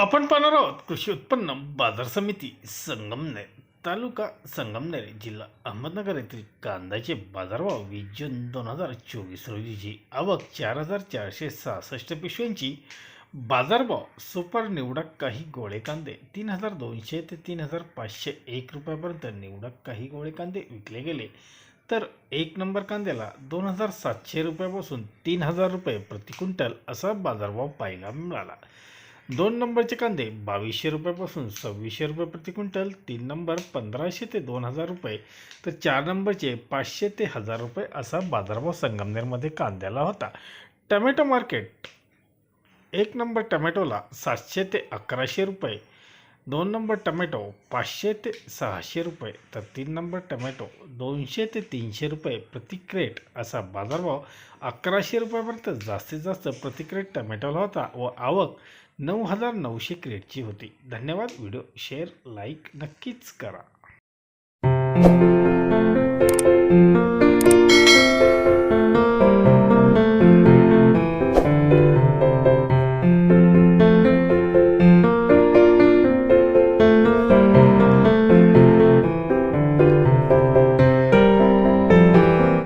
आपण पाहणार आहोत कृषी उत्पन्न बाजार समिती संगमनेर तालुका संगमनेर जिल्हा अहमदनगर येथील कांद्याचे बाजारभाव वीस जून दोन हजार चोवीस रोजीची आवक चार हजार चारशे सहासष्ट पिशव्यांची बाजारभाव सुपर निवडक काही गोळे कांदे तीन हजार दोनशे ते तीन हजार पाचशे एक रुपयापर्यंत निवडक काही गोळे कांदे विकले गेले. तर एक नंबर कांद्याला दोन हजार सातशे रुपयापासून तीन हजार रुपये प्रति क्विंटल असा बाजारभाव पाहायला मिळाला. दोन नंबरचे कांदे बावीसशे रुपयापासून सव्वीसशे रुपये प्रति क्विंटल तीन नंबर पंधराशे ते दोन हजार रुपये तर चार नंबरचे पाचशे ते हजार रुपये असा बाजारभाव संगमनेरमध्ये कांद्याला होता. टमॅटो मार्केट एक नंबर टमॅटोला सातशे ते अकराशे रुपये दोन नंबर टमॅटो पाचशे ते सहाशे रुपये तर तीन नंबर टमॅटो दोनशे ते तीनशे रुपये प्रति क्रेट असा बाजारभाव अकराशे रुपयापर्यंत जास्तीत जास्त प्रति क्रेट टमॅटोला होता व आवक नऊ हजार नऊशे क्रेटची होती. धन्यवाद. व्हिडिओ शेअर लाईक नक्कीच करा.